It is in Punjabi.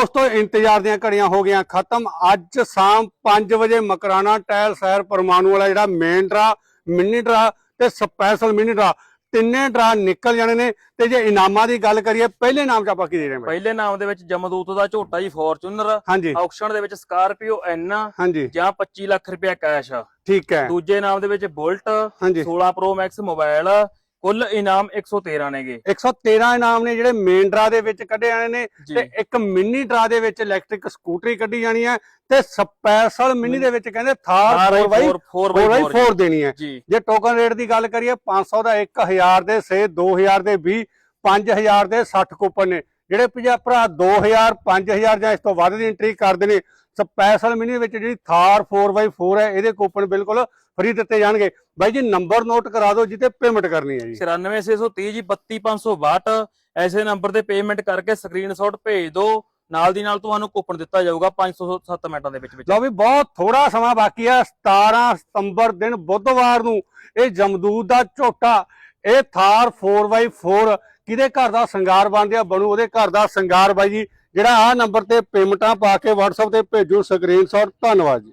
ਦੋਸਤੋ ਇੰਤਜ਼ਾਰ ਦੀਆਂ ਘੜੀਆਂ ਹੋ ਗਈਆਂ ਖਤਮ। ਅੱਜ ਸ਼ਾਮ 5 ਵਜੇ ਮਕਰਾਨਾ ਟਾਇਲ ਸ਼ਹਿਰ ਪਰਮਾਣੂ ਵਾਲਾ ਜਿਹੜਾ ਮੇਨ ਡਰਾ ਮਿੰਨੀ ਡਰਾ ਤੇ ਸਪੈਸ਼ਲ ਮਿੰਨੀ ਡਰਾ ਤਿੰਨੇ ਡਰਾ ਨਿਕਲ ਜਾਣੇ ਨੇ। ਤੇ ਜੇ ਇਨਾਮਾਂ ਦੀ ਗੱਲ ਕਰੀਏ ਪਹਿਲੇ ਨਾਮ ਚ ਆਪਾਂ ਕੀ ਦੇ ਰਹੇ ਹਾਂ ਪਹਿਲੇ ਨਾਮ ਦੇ ਵਿੱਚ ਜਮਦੂਤ ਦਾ ਝੋਟਾ ਜੀ ਫੋਰਚੂਨਰ ਆਕਸ਼ਨ ਦੇ ਵਿੱਚ ਸਕਾਰਪੀਓ ਐਨ ਜਾਂ 25 ਲੱਖ ਰੁਪਇਆ ਕੈਸ਼ ਠੀਕ ਹੈ। ਦੂਜੇ ਨਾਮ ਦੇ ਵਿੱਚ ਬੁਲਟ ਹਾਂਜੀ। 16 ਪ੍ਰੋ ਮੈਕਸ ਮੋਬਾਈਲ ਕੁੱਲ ਇਨਾਮ 113 ਨੇਗੇ। 113 ਇਨਾਮ ਨੇ ਜਿਹੜੇ ਮੇਨ ਡਰਾ ਦੇ ਵਿੱਚ ਕੱਢੇ ਜਾਣੇ ਨੇ ਤੇ ਇੱਕ ਮਿੰਨੀ ਡਰਾ ਦੇ ਵਿੱਚ ਇਲੈਕਟ੍ਰਿਕ ਸਕੂਟਰੀ ਕੱਢੀ ਜਾਣੀ ਹੈ ਤੇ ਸਪੈਸ਼ਲ ਮਿੰਨੀ ਦੇ ਵਿੱਚ ਕਹਿੰਦੇ ਥਾਰ 4x4 4x4 ਦੇਣੀ ਹੈ। ਜੀ। ਟੋਕਨ ਰੇਟ ਦੀ ਗੱਲ ਕਰੀਏ 500 ਦਾ 1000 ਦੇ ਸੇ 2000 ਦੇ 20 5000 ਦੇ 60 ਕੂਪਨ ਨੇ। ਜਿਹੜੇ ਭਰਾ 2000 5000 ਜਾਂ ਇਸ ਤੋਂ ਵੱਧ ਦੀ ਐਂਟਰੀ ਕਰਦੇ ਨੇ ਸਪੈਸ਼ਲ ਮਿਨੀ ਵਿੱਚ ਜਿਹੜੀ ਥਾਰ 4x4 ਹੈ ਇਹਦੇ ਕੂਪਨ ਬਿਲਕੁਲ ਫ੍ਰੀ ਦਿੱਤੇ ਜਾਣਗੇ। ਬਾਈ ਜੀ ਨੰਬਰ ਨੋਟ ਕਰਾ ਦਿਓ ਜਿੱਤੇ ਪੇਮੈਂਟ ਕਰਨੀ ਹੈ ਜੀ। 94630 ਜੀ 32562 ਐਸੇ ਨੰਬਰ ਤੇ ਪੇਮੈਂਟ ਕਰਕੇ ਸਕਰੀਨਸ਼ਾਟ ਭੇਜ ਦਿਓ ਨਾਲ ਦੀ ਨਾਲ ਤੁਹਾਨੂੰ ਕੂਪਨ ਦਿੱਤਾ ਜਾਊਗਾ 507 ਮਿੰਟਾਂ ਦੇ ਵਿੱਚ ਵਿੱਚ। ਲਓ ਵੀ ਬਹੁਤ ਥੋੜਾ ਸਮਾਂ ਬਾਕੀ ਹੈ 17 ਸਤੰਬਰ ਦਿਨ ਬੁੱਧਵਾਰ ਨੂੰ ਇਹ ਜਮਦੂਦ ਦਾ ਝੋਟਾ ਇਹ ਥਾਰ 4x4 ਕਿਹਦੇ ਘਰ ਦਾ ਸ਼ਿੰਗਾਰ ਬਣਦਿਆ ਬਣੂ ਉਹਦੇ ਘਰ ਦਾ ਸ਼ਿੰਗਾਰ ਬਾਈ ਜੀ। ਜਿਹੜਾ ਆ ਨੰਬਰ ਤੇ ਪੇਮੈਂਟਾਂ ਪਾ ਕੇ WhatsApp ਤੇ ਭੇਜੋ ਸਕਰੀਨਸ਼ਾਟ। ਧੰਨਵਾਦ ਜੀ।